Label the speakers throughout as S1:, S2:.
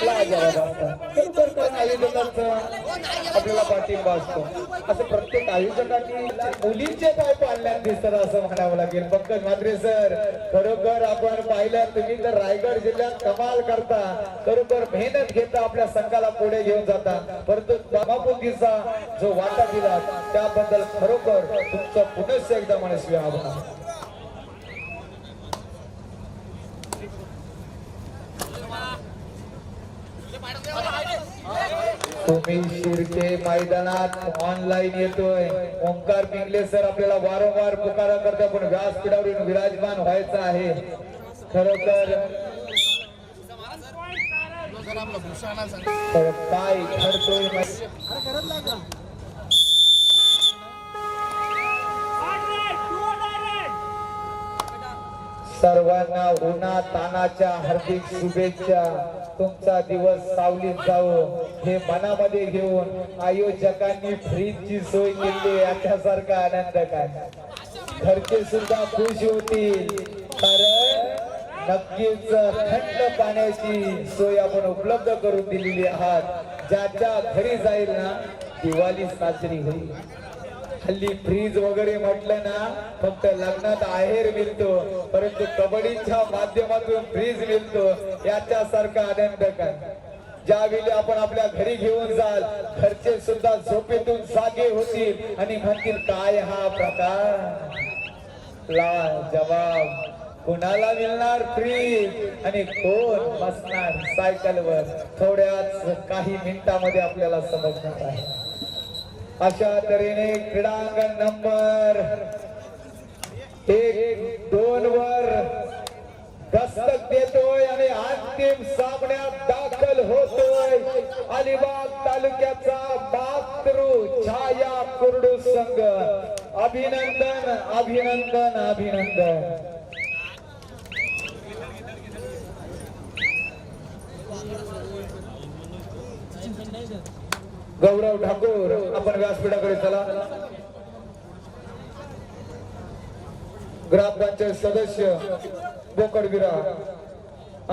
S1: आपला जवाब असतो आयोजकांचा आपल्याला पाठिंबा असतो. असं प्रत्येक आयोजकांनी मुलींचे पाय पाडल्यात दिसतात असं म्हणावं लागेल. पंकज म्हात्रे सर खरोखर आपण पाहिलं तुम्ही तर रायगड जिल्ह्यात कमाल करता खरोखर मेहनत घेता आपल्या संघाला पुढे घेऊन जाता परंतु बाबापुतीचा जो वाटा दिला त्याबद्दल खरोखर तुमचं पुनश्च एकदा मनस्वी आभार तुम्ही शिर्के मैदानात ऑनलाईन येतोय. ओंकार पिंगले सर आपल्याला वारंवार पुकारा करता पण व्यासपीठावरून विराजमान व्हायचं आहे. खरोखर तर काय ठरतोय सर्वांना उन्हा तानाच्या हार्दिक शुभेच्छा. तुमचा दिवस सावलीत जावो. हे मनामध्ये घेऊन आयोजकांनी फ्रीजची सोय केली. याच्यासारखा आनंद काय? घरचे सुद्धा खुश होतील. कारण नक्कीच थंड पाण्याची सोय आपण उपलब्ध करून दिलेली आहात. ज्याच्या घरी जाईल ना दिवाळी साजरी होईल. हल्ली फ्रीज वगैरे म्हटलं ना फक्त लग्नात आहेर मिळतो परंतु कबड्डीच्या माध्यमातून फ्रीज मिळतो याच्यासारखा आनंद काय? ज्यावेळी आपण आपल्या घरी घेऊन जाल घरचे सुद्धा झोपेतून जागे होतील आणि म्हणतील काय हा प्रकार? ला जवाब कुणाला मिळणार फ्रीज आणि कोण बसणार सायकलवर थोड्याच काही मिनिटामध्ये आपल्याला समजणार आहे. अशा तऱ्हेने क्रीडांगण नंबर एक दोन वर दस्तक देतोय आणि अंतिम सामन्यात दाखल होतोय अलिबाग तालुक्याचा मातृ छाया कुरडू संघ. अभिनंदन अभिनंदन अभिनंदन. गौरव ठाकूर आपण व्यासपीठाकडे चला. ग्रामपंचायत सदस्य बोकडबिरा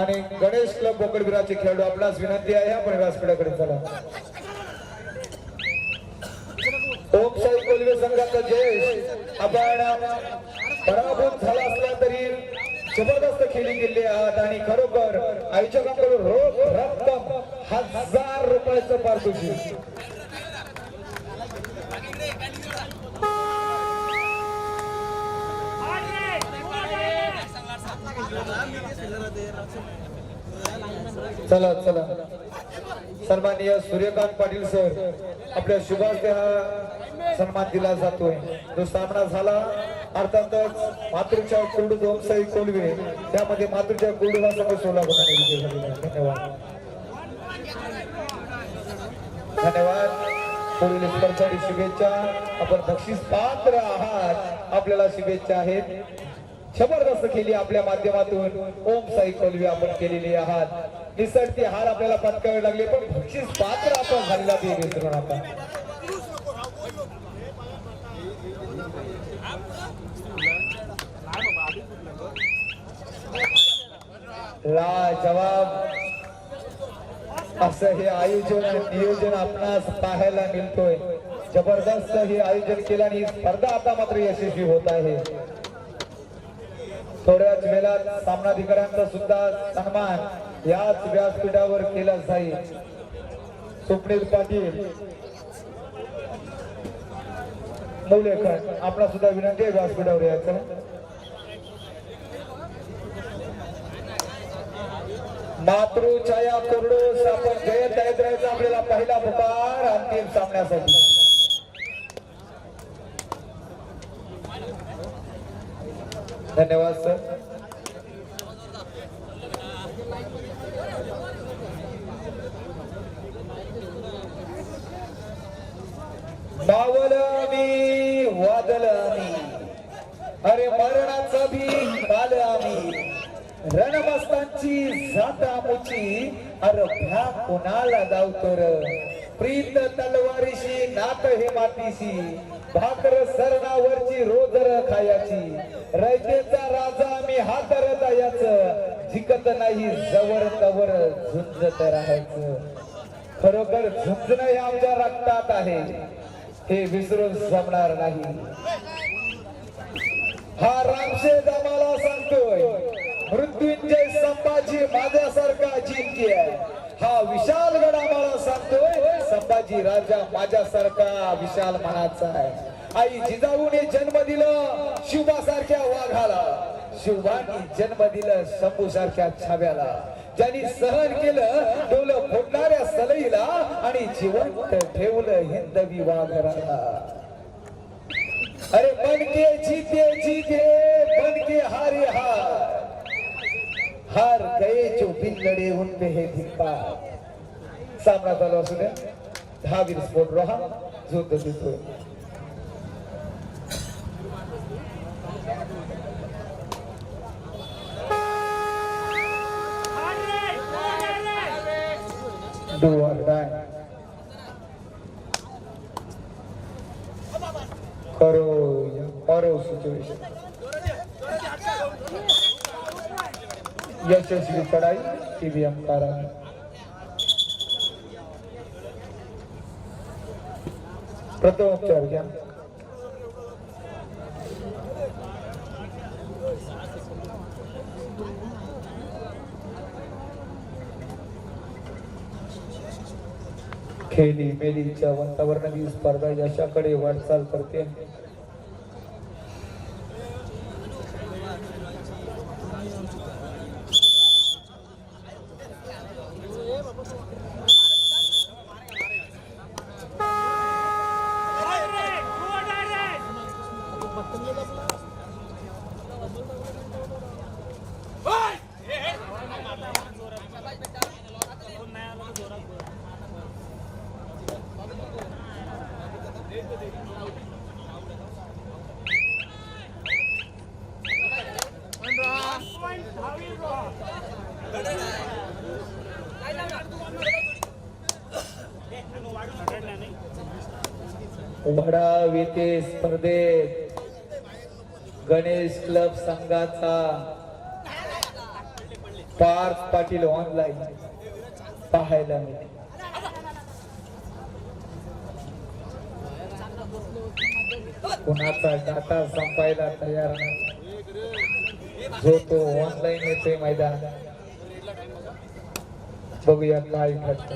S1: आणि गणेश क्लब बोकडबिराचे खेळाडू आपणास विनंती आहे आपण व्यासपीठाकडे चला. ओम साई कोल्हे संघाचा जयेश आपण पराभूत झाला असला तरी जबरदस्त खेळी गेले आहात आणि खरोखर आयोजकांकडून रोख रक्कम हजार रुपयाचं पारितोषिक. चला चला. सन्माननीय सूर्यकांत पाटील सर आपल्या सुभाष हा सन्मान दिला जातोय. जो सामना झाला अर्थातच मातृच्या कुर्डू दोनसाई कोलवे त्यामध्ये मातृच्या कुंडला समोर सोलापूर धन्यवाद. धन्यवाद. पुढील शुभेच्छा. आपण बक्षीस पात्र आहात. आपल्याला शुभेच्छा आहेत. जबरदस्त केली आपल्या माध्यमातून ओम साई कोलवी आपण केलेली आहात. निसरते हार आपल्याला पटकावे लागले पण बक्षीस पात्र आपण झालेला ते विसरू नका ला जवाब असं हे आयोजन नियोजन आपणास पाहायला मिळतोय. जबरदस्त हे आयोजन केलं आणि ही स्पर्धा आता मात्र यशस्वी होत आहे. थोड्याच वेळात सामनाधिकाऱ्यांचा सुद्धा सन्मान याच व्यासपीठावर केला जाईल. स्वप्नील पाटील मौलेकर आपला सुद्धा विनंती आहे व्यासपीठावर यायचं. मातृ छाया कुरडूस आपण जयंत राहायचा आपल्याला पहिला पुकार अंतिम सामन्यासाठी. धन्यवाद सर मावल आम्ही वादल आम्ही अरे मरणाचा भी काल आम्ही रणमस्तांची जाता मुची अर भ्या कोणाला दावतर प्रीत तलवारीशी नात हे मातीशी भाकर सरणावरची रोजर खायाची. रयतेचा राजा आम्ही हातर दयाच झिकत नाही जवर तवर झुंजत राहायचं. खरोखर झुंजणं हे आमच्या रक्तात आहे. हे विसरून जमणार नाही. हा रामशेज आम्हाला सांगतोय मृत्युंजय संभाजी माझ्यासारखा जिंकी आहे. हा विशाल गड आम्हाला सांगतोय संभाजी राजा माझ्यासारखा विशाल मनाचा आहे. आई जिजाऊने जन्म दिलं शिवासारख्या वाघाला. शिवानी जन्म दिलं शंभू सारख्या छाव्याला. ज्यांनी सहन केलं डोलं फोडणाऱ्या सलईला आणि जिवंत ठेवलं हिंदवी वाघराला. अरे पण के जीते जीते बन के हारे हार हार गए जो बिन लड़े उनपे है धिक्का सामना चालू असू द्या दहा वीर स्फोट रहा जो देतो do or die. Karo, karo situation. यशस्वी चढाई टीव्हीएम कारा प्रथम उपचार घ्या. खेली मेलीच्या वातावरणातील स्पर्धा यशाकडे वाटचाल करते. उमडा येथे स्पर्धेत गणेश क्लब संघाचा पार्थ पाटील ऑनलाईन पाहायला मिळते कुणाचा डाटा संपायला तयार नाही. जो तो ऑनलाईन येतोय मैदान बघूया काय घडतं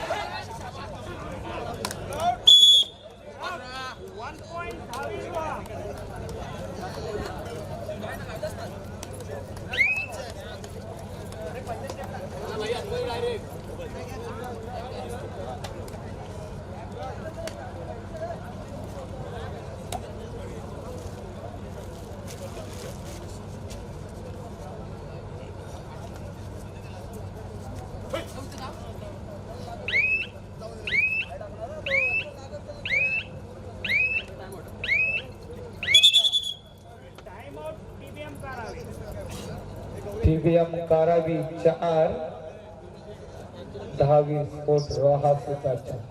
S1: स्पर्धा टीव्हीएम कारावी चार दहावी स्फोट रोहा सुताच्या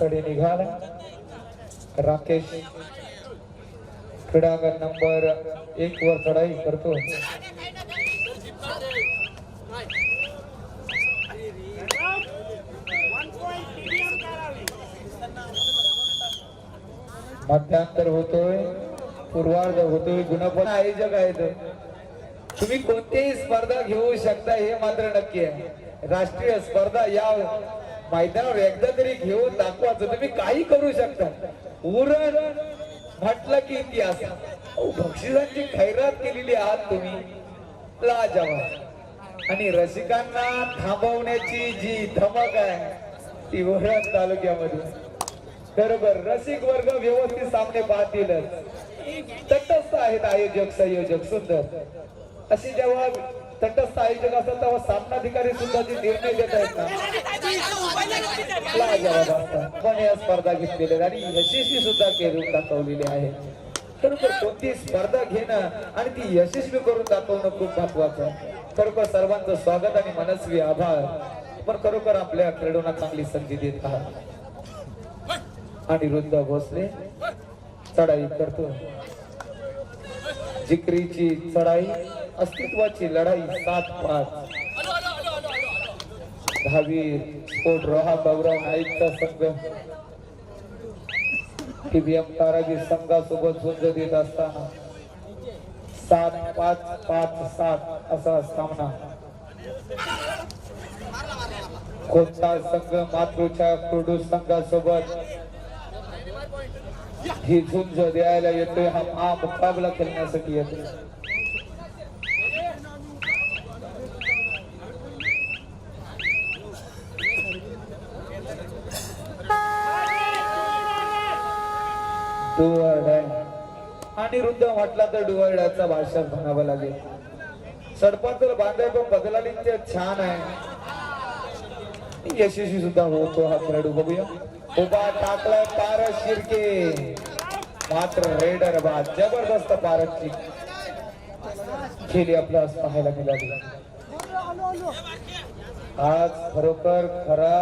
S1: कडे निघाला. राकेश क्रीडांगण नंबर एक वर चढाई करतो. मध्यांतर होतोय. पूर्वार्ध होतोय. गुणपण आयोजक आहेत. तुम्ही कोणतीही स्पर्धा घेऊ शकता हे मात्र नक्की आहे. राष्ट्रीय स्पर्धा या मैदानावर एकदा तरी घेऊन दाखवायचं तुम्ही काही करू शकता. उरण म्हटलं की इतिहास. बक्षिसांची खैरात केलेली आहात तुम्ही. लाजवाब. आणि रसिकांना थांबवण्याची जी धमक आहे ती उरण तालुक्यामध्ये. बरोबर रसिक वर्ग व्यवस्थित सामने पाहतीलच. तटस्थ आहेत आयोजक संयोजक सुंदर. अशी जेव्हा तटस्थ आयोजक असतात तेव्हा सामनाधिकारी सुद्धा जे निर्णय देत आहेत ना पण या स्पर्धा घेतलेल्या आणि यशस्वी सुद्धा करून दाखवलेली आहे. खरोखर कोणती स्पर्धा घेणं आणि ती यशस्वी करून दाखवणं खूप महत्वाचं आहे. खरोखर सर्वांचं स्वागत आणि मनस्वी आभार. पण खरोखर आपल्या खेळाडूंना चांगली संधी देत आहात. अनिरुद्ध भोसले चढाई करतो. जिकरीची चढाई अस्तित्वाची लढाई सात पाच. दहावी स्पोर्ट रोहा गौरव नाईकचा संघ. टीबीएम कारागीर संघासोबत झुंज देत असताना सात पाच पाच सात असा सामना. कोणता संघ मातृच्या कुर्डू संघासोबत ही झुंज द्यायला येतोय हा हा मुकाबला खेळण्यासाठी येतोय. आणि रुद्ध म्हटला तर डुवर्डाचा भाषण म्हणावं लागेल. सरपंच बांधाय पण बदलाली छान आहे. यशस्वी सुद्धा होतो हा खेळाडू. बघूया. उभा टाकलाय पारस शिर्के. मात्र रेडर बाद जबरदस्त पारसची खेळी आपल्यास पाहायला मिळाली. आज खरोखर खरा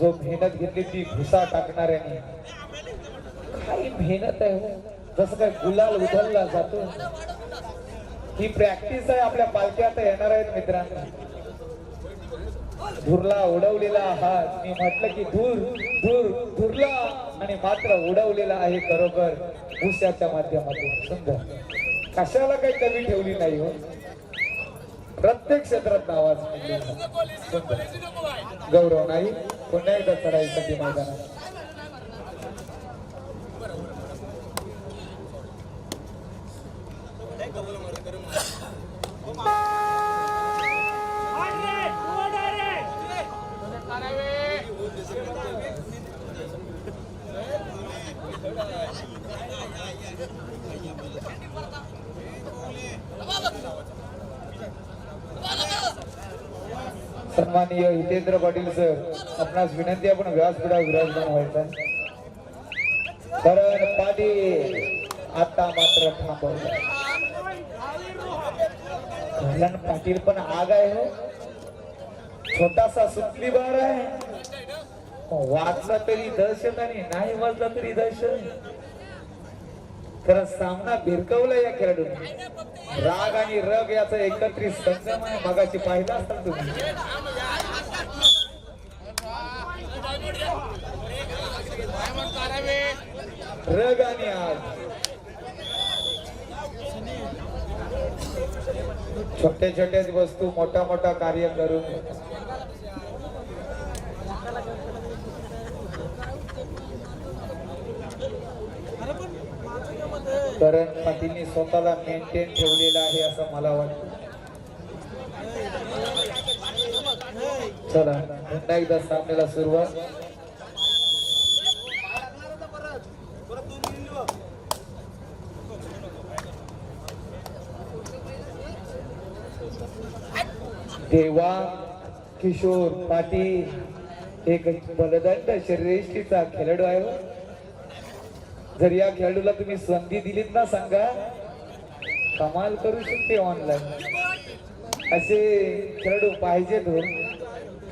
S1: जो मेहनत घेतली ती घुसा टाकणाऱ्याने. काही मेहनत आहे हो. जसं काय गुलाल उधळला जातो. ही प्रॅक्टिस आहे आपल्या पालख्यात येणार आहेत मित्रांनो. धुरला उडवलेला आहात मी म्हटलं की धूर धूर धुरला. आणि मात्र उडवलेला आहे खरोखर भुशाच्या माध्यमातून. सुंदर. कशाला काही कमी ठेवली नाही हो? प्रत्येक क्षेत्रात आवाज सुंदर. गौरव नाही पुन्हा एकदा चढाईसाठी मैदानात सन्माननीय हितेंद्र पाटील सर आपणास विनंती आपण व्यासपीठा विराजमान व्हायचा कारण पाटी आता मात्र थांबवलं पाटील पण आग आहे हो. छोटासा सुटली बार आहे वाचला तरी दहशत आणि नाही वाचला तरी दहशत. खरं सामना भिरकवला या खेळाडूने. राग आणि रग याचा एकत्रित संगम आहे. मगाशी पाहिला असता तुम्ही. रग आणि छोट्या छोट्याच वस्तू मोठा मोठा कार्य करून. कारण पतीने स्वतःला मेंटेन ठेवलेला आहे असं मला वाटतं. चला पुन्हा एकदा सामन्याला सुरुवात. देवा किशोर पाटील एक बलदंड शरीरेष्टीचा खेळाडू आहे हो. जर या खेळाडूला तुम्ही संधी दिलीत ना सांगा कमाल करू शकते ऑनलाईन असे खेळाडू पाहिजेत हो.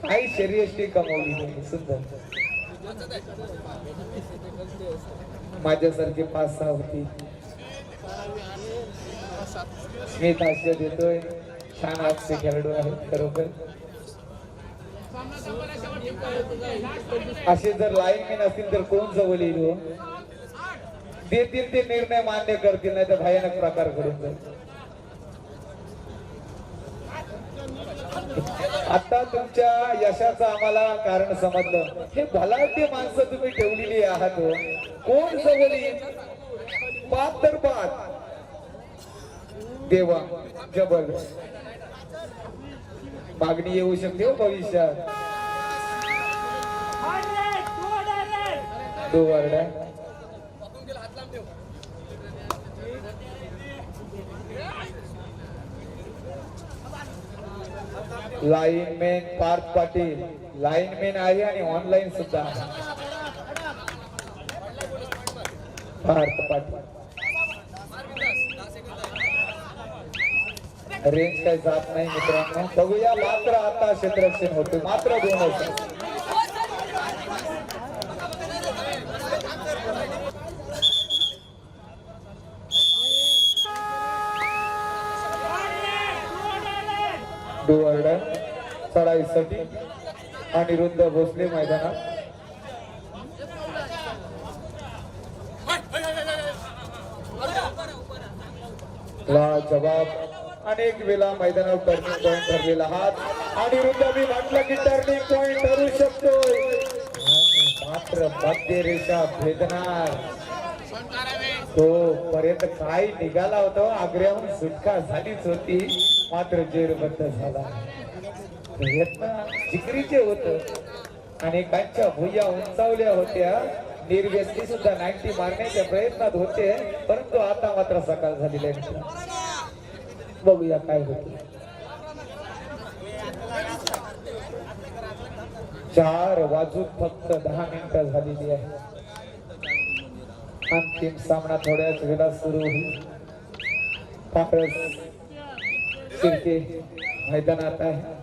S1: काही शरीरेष्टी कमावली त्यांनी सुंदर. माझ्यासारखे पाच सहा होती. मी ताश्य देतोय. छान हास्य खेळाडू आहेत खरोखर. असे जर लाईन असतील तर कोण जवळ येईल हो? देतील ते निर्णय मान्य करतील नाही तर भयानक प्रकार घडून जाईल. आता तुमच्या यशाचं आम्हाला कारण समजलं. हे भलाटे माणसं तुम्ही ठेवलेली आहात हो. कोण सवली पाच तर पाच देवा जबर. मागणी येऊ शकते हो भविष्यात. दो वरड्या लाईनमॅन पार्थ पाटील लाईनमॅन आहे आणि ऑनलाईन सुद्धा. पार्थ पाटील रेंज काही जात नाही मित्रांनो. बघूया मात्र आता क्षेत्ररक्षण होते मात्र दोन होते डोअर्डर चढाईसाठी अनिरुद्ध भोसले मैदानात. ला जबाब अनेक वेळा मैदानावर टर्निंग पॉईंट ठरलेला हात. आणि मी म्हटलं की टर्निंग पॉईंट ठरू शकतो मात्र मध्य रेषा भेदणार. तो पर्यंत काय निघाला होता. आग्र्याहून सुटका झालीच होती. मात्र जेरबद्ध झाला. प्रयत्न जिकरीचे होत. अनेकांच्या भुया उंचावल्या होत्या. निर्व्यस्ती सुद्धा नाईन्टी मारण्याच्या प्रयत्नात होते. परंतु आता मात्र सकाळ झालेली आहे. बघूया काय होते चार वाजून फक्त दहा मिनिटं झालेली आहे अंतिम सामना थोड्याच वेळा सुरू होईल शिर्के मैदानात आहे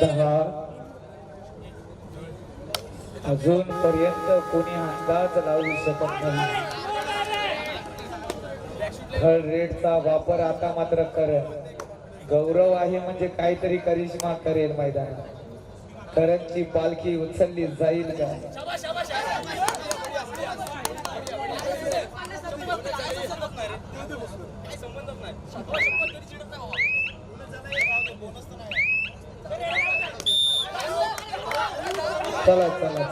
S1: दहा अजून पर्यंत कोणी अंदाज लावू शकत नाही. थर्ड रेडचा वापर आता मात्र करेल. गौरव आहे म्हणजे काहीतरी करिश्मा करेल मैदानात. करंची पालखी उचलली जाईल का? चला चला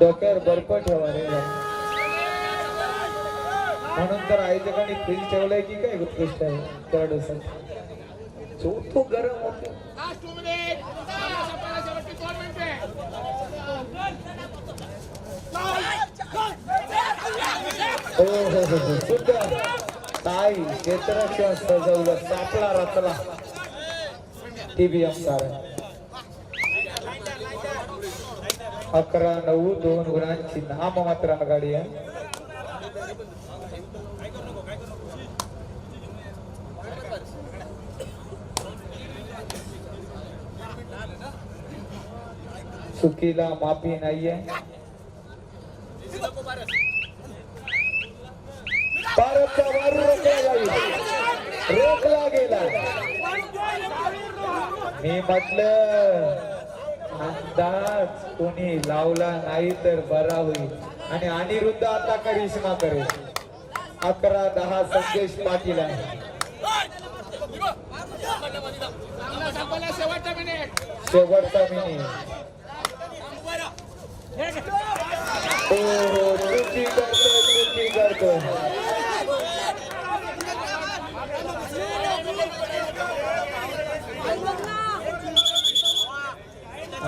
S1: डोक्यावर बर्फ ठेवा रे. म्हणून तर आयोजकांनी फ्रीज ठेवलंय की काय उत्कृष्ट आहे? खेळाडूसाठी जो तो गरम होतो हो हो हो हो सुद्धा ताई क्षेत्रक्षण सजवलं सापळा रचला. टीबीएम कारण अकरा नऊ दोन गुणांची नाम मात्र आघाडी आहे. चुकीला माफी नाहीये भारतचा वार रोखला जाईल रोखला गेला. मी म्हटलं अंदाज कोणी लावला नाही तर बरा होईल. आणि अनिरुद्ध आता करिश्मा करेल. अकरा दहा संदेश पाटील आहे. शेवटचा मिनिट हो हो करतो करतो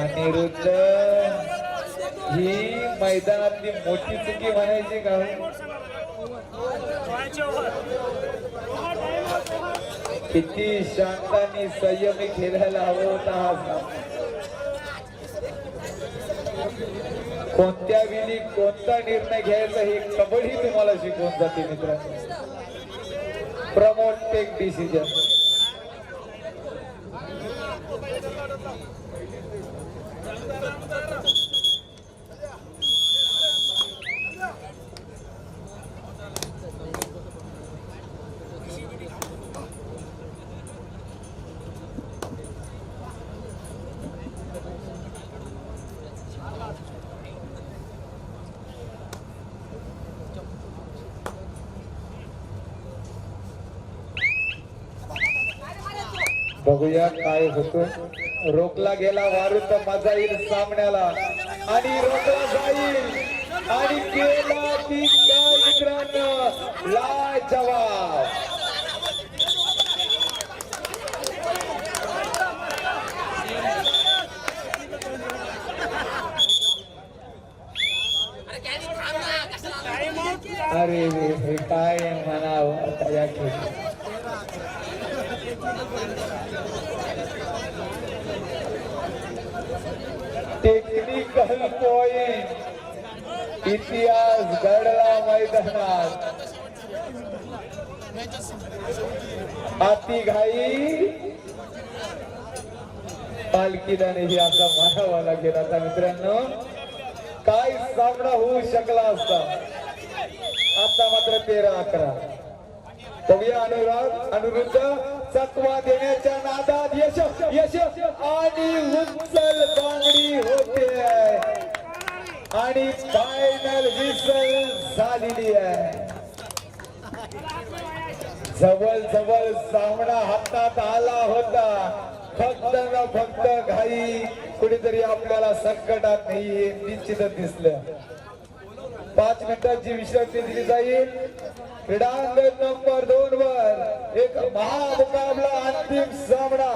S1: अनिरुद्ध ही मैदानातली मोठी चुकी म्हणायची का? किती शांतानी संयमी खेळायला हवं होता हा सामना. कोणत्या वेळी कोणता निर्णय घ्यायचा हे कबड्डी तुम्हाला शिकवून जाते मित्रांनो. प्रमोट टेक डिसिजन बघूया काय होतं रोखला गेला वारू तर मजा येईल सामन्याला. आणि रोखला जाईल. आणि गेला ती काय मित्रांनो ला जवाब अरे रे हे काय म्हणावं आता या खेळी टेक्निकल इतिहास घडला मैदानात. हाती घाई. पालखीदाने ही असा मानावा लागेल आता मित्रांनो. काय सामना होऊ शकला असता. आता मात्र तेरा अकरा. बघूया अनुराग अनुरुद्ध. चकवा देण्याच्या नादात यश यश. आणि उचल बांगडी होते. आणि फायनल विसल झालेली आहे. जवळ जवळ सामना हातात आला होता. फक्त न फक्त घाई कुठेतरी आपल्याला संकटात नाही निश्चित दिसलं. पाच मिनिटांची विश्रांती दिली जाईल. क्रीडांगण नंबर दोन वर एक महामुकाबला अंतिम सामना.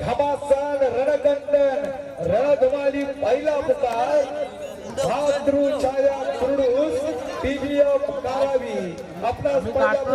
S1: घमासान रणकंदन रणधुमाली पहिला पुकार भाद्रू छाया सुरडूस टीव्ही कारावी आपला स्पर्धा